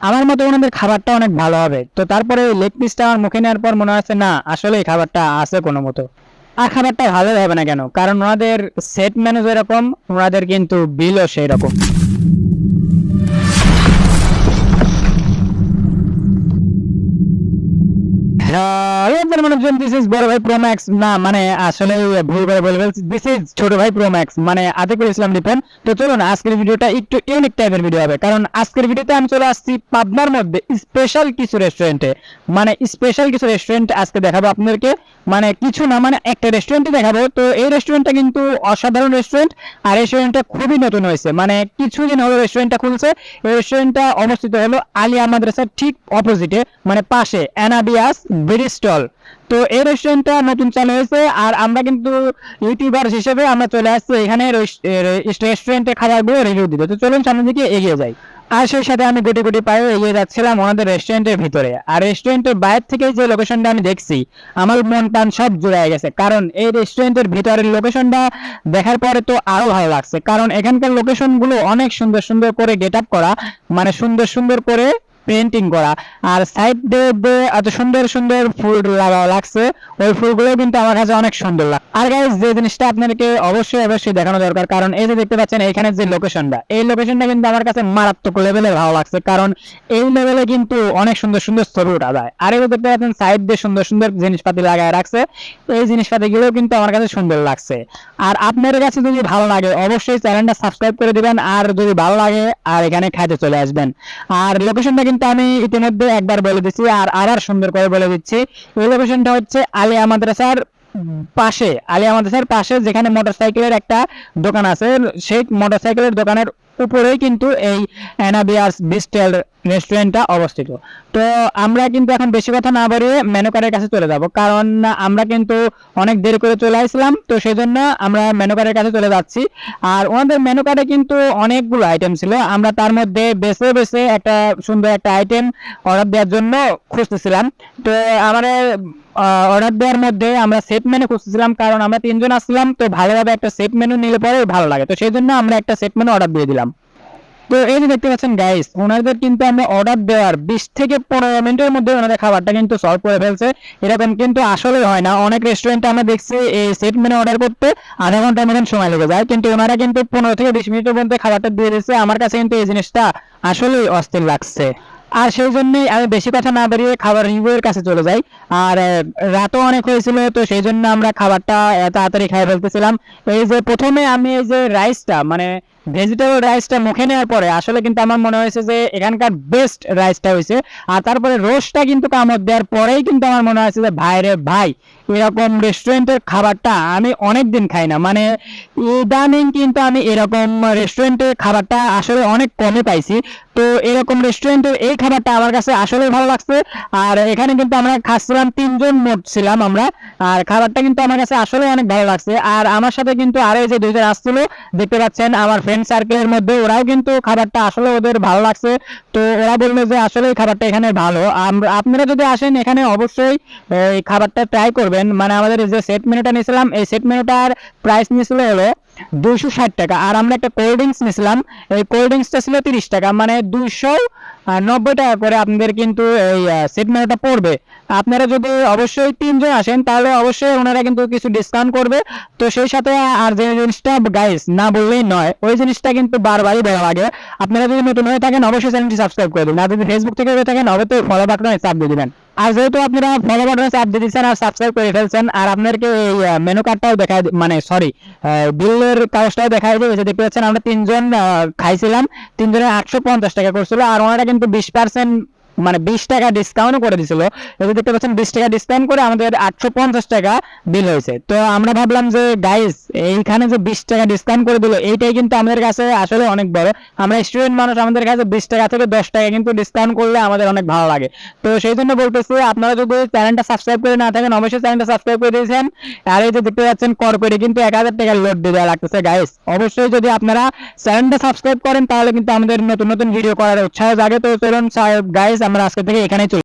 আমার মতো ওনাদের খাবারটা অনেক ভালো হবে। তো তারপরে ওই লেগ পিসটা আমার মুখে নেওয়ার পর মনে হচ্ছে, না, আসলে খাবারটা আছে কোনো মতো। আর খাবারটা ভালো হবে না কেন? কারণ ওনাদের সেট মেনু যেরকম, ওনাদের কিন্তু বিলও সেই রকম না মানে মানে রেস্টুরেন্টে মানে দেখাবো তো এই কিন্তু অসাধারণ রেস্টুরেন্ট আর খুবই নতুন হয়েছে। মানে কিছুদিন হলো রেস্টুরেন্টটা খুলছে। এই রেস্টুরেন্টটা অবস্থিত হলো আলিয়া মাদ্রাসার ঠিক অপোজিটে মানে পাশে ব্রিস্টল তো এই রেস্টুরেন্টটা নতুন চালু হয়েছে, আর আমরা কিন্তু ইউটিউবার হিসেবে আমরা চলে আসছি এখানে রেস্টুরেন্টে খাবারগুলো রিভিউ দিতে। তো চলুন সামনের দিকে এগিয়ে যাই। আর সেই সাথে আমি গুটি গুটি পায়ে এগিয়ে যাচ্ছিলাম ওনাদের রেস্টুরেন্টের ভিতরে। আর রেস্টুরেন্টের বাইরে থেকে যে লোকেশনটা আমি দেখছি, আমার মন টান সব জুড়ে গেছে। কারণ এই রেস্টুরেন্টের ভিতরের লোকেশনটা দেখার পরে তো আরও ভালো লাগছে। কারণ এখানকার লোকেশনগুলো অনেক সুন্দর সুন্দর করে গেট আপ করা মানে সুন্দর সুন্দর করে পেন্টিং করা। আর সাইড দিয়ে এত সুন্দর সুন্দর ফুল লাগা লাগছে, ওই ফুলগুলো কিন্তু আমার কাছে অনেক সুন্দর লাগে আর গাইজ যে জিনিসটা আপনাদেরকে অবশ্যই অবশ্যই দেখানো দরকার, কারণ এই যে দেখতে পাচ্ছেন, এখানে যে লোকেশনটা এই লোকেশনটা কিন্তু আমার কাছে মারাত্মক লেভেলে ভালো লাগছে, কারণ এই লেভেলে কিন্তু অনেক সুন্দর সুন্দর ছবি উঠা যায়। আর এই দেখতে পাচ্ছেন সাইড দিয়ে সুন্দর সুন্দর জিনিসপাতি লাগায় রাখছে তো এই জিনিসপাতি গুলো কিন্তু আমার কাছে সুন্দর লাগছে। আর আপনার কাছে যদি ভালো লাগে, অবশ্যই চ্যানেলটা সাবস্ক্রাইব করে দিবেন, আর যদি ভালো লাগে, আর এখানে খাইতে চলে আসবেন। আর লোকেশনটা কিন্তু আমি ইতিমধ্যে একবার বলে দিচ্ছি, আর আবার সুন্দর করে বলে দিচ্ছি। ওই লোকেশনটা হচ্ছে আলিয়া মাদ্রাসার পাশে, আলিয়া মাদ্রাসার পাশে যেখানে মোটরসাইকেলের একটা দোকান আছে, সেই মোটরসাইকেলের দোকানের উপরেই কিন্তু এই অ্যানাবিয়াস বিস্টেল রেস্টুরেন্টটা অবস্থিত। তো আমরা কিন্তু এখন বেশি কথা না বাড়িয়ে মেনু কার্ডের কাছে চলে যাব, কারণ আমরা কিন্তু অনেক দেরি করে চলে আসলাম, তো সেই জন্য আমরা মেনু কার্ডের কাছে চলে যাচ্ছি। আর ওনাদের মেনু কার্ডে কিন্তু অনেকগুলো আইটেম ছিল, আমরা তার মধ্যে বেছে বেছে একটা সুন্দর একটা আইটেম অর্ডার দেওয়ার জন্য খুঁজতেছিলাম। তো আমাদের অর্ডার দেওয়ার মধ্যে আমরা সেট মেনু খুঁজতেছিলাম, কারণ আমরা তিনজন আসছিলাম তো ভালোভাবে একটা সেট মেনু নিলে পরে ভালো লাগে। তো সেই জন্য আমরা একটা সেট মেনু অর্ডার দিয়ে দিলাম। তো এই যে দেখতে পাচ্ছেন গাইস ওনাদের কিন্তু আমরা অর্ডার দেওয়ার বিশ থেকে পনেরো মিনিটের মধ্যে ওনাদের খাবারটা কিন্তু সলভ করে ফেলছে। এরকম কিন্তু আসলে হয় না। অনেক রেস্টুরেন্টে আমরা দেখছি এই সেট মেনু অর্ডার করতে আধা ঘণ্টা মতন সময় লেগে যায়। কিন্তু ওনারা কিন্তু পনেরো থেকে বিশ মিনিটের মধ্যে খাবারটা দিয়ে দিচ্ছে আমার কাছে কিন্তু এই জিনিসটা আসলেই অস্থির লাগছে। আর সেই জন্যই আমি বেশি কথা না বেরিয়ে খাবার রিভিউয়ের কাছে চলে যাই। আর রাতও অনেক হয়েছিল, তো সেই জন্য আমরা খাবারটা তাড়াতাড়ি খাই ফেলতেছিলাম। এই যে প্রথমে আমি এই যে রাইসটা মানে ভেজিটেবল রাইসটা মুখে নেওয়ার পরে আসলে কিন্তু আমার মনে হয়েছে যে এখানকার বেস্ট রাইসটা হয়েছে। আর তারপরে রোস্টটা কিন্তু কামড় দেওয়ার পরেই কিন্তু আমার মনে হয়েছে যে ভাই রে ভাই, এরকম রেস্টুরেন্টের খাবারটা আমি অনেক দিন খাই না। মানে ইদানিং কিন্তু আমি এরকম রেস্টুরেন্টের খাবারটা আসলে অনেক কমে পাইছি। তো এরকম রেস্টুরেন্টের এই খাবারটা আমার কাছে আসলে ভালো লাগছে। আর এখানে কিন্তু আমরা খাচ্ছিলাম তিনজন মোট ছিলাম আমরা। আর খাবারটা কিন্তু আমার কাছে আসলে অনেক ভালো লাগছে। আর আমার সাথে কিন্তু আরও যে দুইজন আসছিল, দেখতে পাচ্ছেন আমার ফ্রেন্ড সার্কেলের মধ্যে ওরাও কিন্তু খাবারটা আসলে ওদের ভালো লাগছে। তো ওরা বলল যে আসলে খাবারটা এখানে ভালো। আপনারা যদি আসেন এখানে অবশ্যই এই খাবারটা ট্রাই করবেন। মানে আমাদের যে সেট মেনুটা নিয়েছিলাম, এই সেট মেনুটার প্রাইস নিয়েছিল হলো দুইশো ষাট টাকা। আর আমরা একটা কোল্ড ড্রিঙ্কস নিয়েছিলাম। এই কোল্ড ড্রিঙ্কসটা ছিল তিরিশ টাকা। মানে দুইশো নব্বই টাকা করে আপনাদের কিন্তু এই সেট পড়বে। আপনারা যদি অবশ্যই তিনজন আসেন, তাহলে অবশ্যই ওনারা কিন্তু কিছু ডিসকাউন্ট করবে। তো সেই সাথে আর যে জিনিসটা গাইস না বললেই নয়, ওই জিনিসটা কিন্তু বারবারই বলা লাগে। আপনারা যদি নতুন হয়ে থাকেন, অবশ্যই চ্যানেলটি সাবস্ক্রাইব করে দিন। আর যদি ফেসবুক থেকে হয়ে থাকেন, অবশ্যই ফলো বাটনে চাপ দিয়ে দিবেন। আর যেহেতু আপনারা ফলো বাটনে চাপ দিয়ে দিচ্ছেন আর সাবস্ক্রাইব করে ফেলছেন, আর আপনাদেরকে এই মেনু কার্ডটাও দেখা মানে সরি বিলের কাগজটাও দেখা যাবে দেখতে পাচ্ছেন, আমরা তিনজন খাইছিলাম। তিনজনের আটশো পঞ্চাশ টাকা করছিল, আর ওনারা কিন্তু বিশ পার্সেন্ট মানে বিশ টাকা ডিসকাউন্ট করে দিছিল। এবার দেখতে পাচ্ছেন, বিশ টাকা ডিসকাউন্ট করে আমাদের আটশো পঞ্চাশ টাকা বিল হয়েছে। তো আমরা ভাবলাম যে গাইস এইখানে যে বিশ টাকা ডিসকাউন্ট করে দিল, এইটাই কিন্তু আমাদের কাছে আসলে অনেক বড়। আমরা স্টুডেন্ট মানুষ, আমাদের কাছে বিশ টাকা থেকে দশ টাকা কিন্তু ডিসকাউন্ট করলে আমাদের অনেক ভালো লাগে। তো সেই জন্য বলতেছি, আপনারা যদি চ্যানেলটা সাবস্ক্রাইব করে না থাকেন, অবশ্যই চ্যানেলটা সাবস্ক্রাইব করে দিয়েছেন। আর এই যে দেখতে পাচ্ছেন কর্পোরেটে কিন্তু এক হাজার টাকা লোড দিয়ে দেওয়া লাগতেছে গাইস অবশ্যই যদি আপনারা চ্যানেলটা সাবস্ক্রাইব করেন, তাহলে কিন্তু আমাদের নতুন নতুন ভিডিও করার উৎসাহ জাগে। তো চলুন গাইস আমরা আজকে থেকে এখানেই চলি